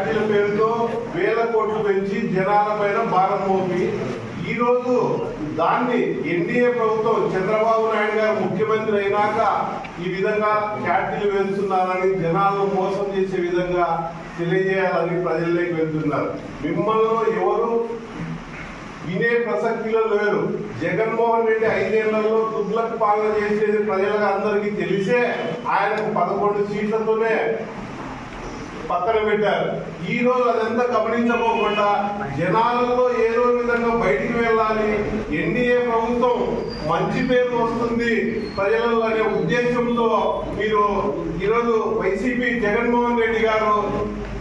ఛార్జీల పేరుతో వేల కోట్లు పెంచి జనాల పైన భారం మోపి ఈరోజు దాన్ని ఎన్డీఏ ప్రభుత్వం చంద్రబాబు నాయుడు గారు ముఖ్యమంత్రి అయినాక ఈ విధంగా ఛార్జీలు వేస్తున్నారని జనాలను మోసం చేసే విధంగా తెలియజేయాలని ప్రజల్లోకి వెళ్తున్నారు. మిమ్మల్ని ఎవరు వినే ప్రసక్తిలో లేరు. జగన్మోహన్ రెడ్డి ఐదేళ్ళలో తుగ్లక్ పాలన చేసేది ప్రజలకు అందరికీ తెలిసే ఆయనకు పదకొండు సీట్లతోనే పక్కన పెట్టారు. ఈ రోజు అదంతా గమనించబోకుండా జనాలలో ఏదో విధంగా బయటికి వెళ్ళాలి. ఎన్డీఏ ప్రభుత్వం మంచి పేరు వస్తుంది ప్రజలలో అనే ఉద్దేశంతో మీరు ఈరోజు వైసీపీ జగన్మోహన్ రెడ్డి గారు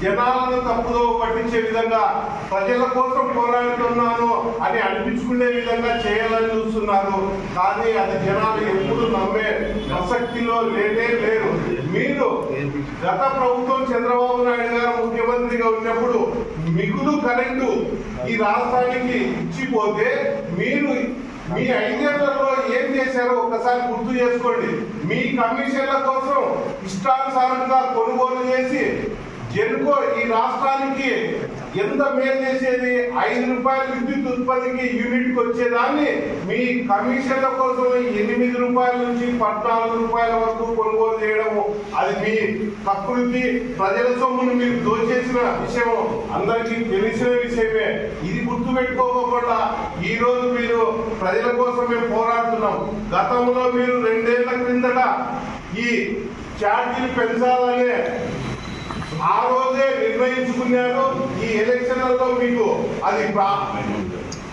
జనాలను తప్పుదో పట్టించే విధంగా ప్రజల కోసం పోరాడుతున్నాను అని అనిపించుకునే విధంగా చేయాలని చూస్తున్నారు. కానీ అది జనాలు ఎప్పుడు నమ్మే ప్రసక్తిలో లేనే లేరు. మీరు గత ప్రభుత్వం చంద్రబాబు నాయుడు గారు ముఖ్యమంత్రిగా ఉన్నప్పుడు మిగులు కరెంటు ఈ రాష్ట్రానికి ఇచ్చిపోతే మీరు మీ ఐదేళ్ళలో ఏం చేశారో ఒకసారి గుర్తు చేసుకోండి. మీ కమిషన్ల కోసం ఇష్టానుసారంగా కొనుగోలు చేసి జెన్కో ఈ రాష్ట్రానికి ఎంత మేలు చేసేది? ఐదు రూపాయల విద్యుత్ ఉత్పత్తికి యూనిట్కి వచ్చేదాన్ని? మీ కమిషన్ల కోసం ఎనిమిది రూపాయల నుంచి పద్నాలుగు రూపాయల వరకు కొనుగోలు చేయడము. అది మీ ప్రకృతి ప్రజల సొమ్మును మీరు దోచేసిన విషయం అందరికీ తెలిసిన విషయమే. ఇది గుర్తు పెట్టుకోకుండా ఈ రోజు మీరు ప్రజల కోసం మేము పోరాడుతున్నాం. గతంలో మీరు రెండేళ్ళ క్రిందట ఈ ఛార్జీలు పెంచాలనే ఆ రోజే నిర్ణయించుకున్నారు. ఈ ఎలక్షన్లలో మీకు అది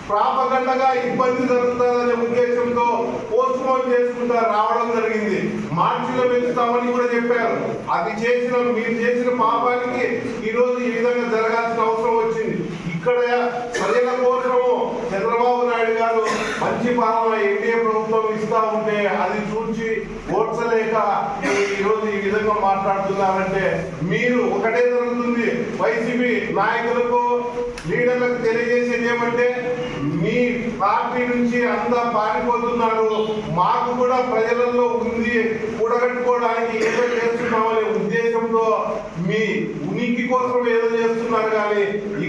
ప్రాపగండగా ఇబ్బంది జరుగుతుందనే ఉద్దేశంతో పోస్ట్ పోన్ చేసుకుంటా రావడం జరిగింది. మార్చిలో పెంచుతామని కూడా చెప్పారు. అది చేసిన మీరు చేసిన పాపానికి ఈరోజు ఈ విధంగా జరగాల్సిన అవసరం వచ్చింది ఇక్కడ ప్రజల కోసము చంద్రబాబు నాయుడు గారు మంచి పాలన ఎన్డీఏ ప్రభుత్వం ఇస్తా ఉంటే అది చూసి ఓడ్చలేక ఈ రోజు ఈ విధంగా మాట్లాడుతున్నారంటే మీరు ఒకటే జరుగుతుంది. వైసీపీ నాయకులకు లీడర్లకు తెలియజేసేది ఏమంటే మీ పార్టీ నుంచి అంతా పారిపోతున్నారు. మాకు కూడా ప్రజలలో ఉంది. కూడగట్టుకోవడానికి ఏదో చేస్తున్నామనే ఉద్దేశంతో మీ ఉనికి కోసం ఏదో చేస్తున్నారు కానీ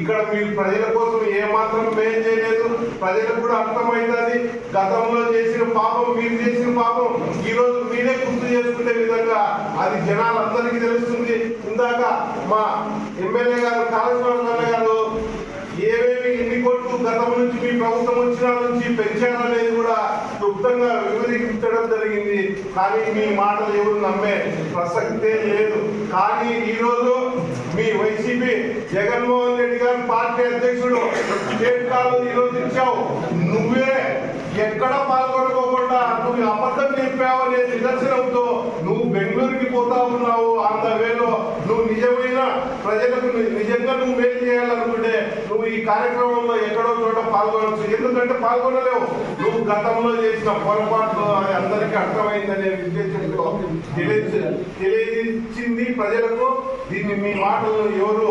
ఇక్కడ మీరు ప్రజల కోసం ఏ మాత్రం మేలు చేయలేదు. ప్రజలకు కూడా అర్థమవుతుంది. గతంలో చేసిన పాపం మీరు చేసిన పాపం ఈ రోజు మీరే గుర్తు చేసుకునే విధంగా అది జనాలందరికీ తెలుస్తుంది. ఇందాక మా ఎమ్మెల్యే గారు కాళేశ్వరం గారు ఏవేవి ఎన్ని కోట్లు గతం నుంచి మీ ప్రభుత్వం వచ్చిన నుంచి పెంచారనేది కూడా క్లుప్తంగా వివరించడం జరిగింది. కానీ మీ మాటలు ఎవరు నమ్మే ప్రసక్తే లేదు. కానీ ఈ రోజు మీ వైసీపీ జగన్మోహన్ రెడ్డి గారు పార్టీ అధ్యక్షుడు స్టేట్ కాలు నిరోధించావు నువ్వే ఎక్కడ పాల్గొనకోకుండా నువ్వు అబద్ధం చెప్పావనే నిదర్శనంతో నువ్వు బెంగళూరుకి పోతా ఉన్నావు అంత వేలో. నువ్వు నిజమైన ప్రజలకు నిజంగా నువ్వు మేలు చేయాలనుకుంటే నువ్వు ఈ కార్యక్రమంలో ఎక్కడో చోట పాల్గొనవచ్చు ఎందుకంటే పాల్గొనలేవు. నువ్వు గతంలో చేసిన పొరపాట్లు అది అందరికీ అర్థమైందనే ఉద్దేశంతో తెలియ ప్రజలకు. దీన్ని మీ మాటలు ఎవరు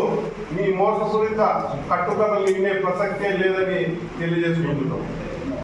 మీ మోసపూరిత కట్టుకథలు వినే ప్రసక్తే లేదని తెలియజేసుకుంటున్నాం.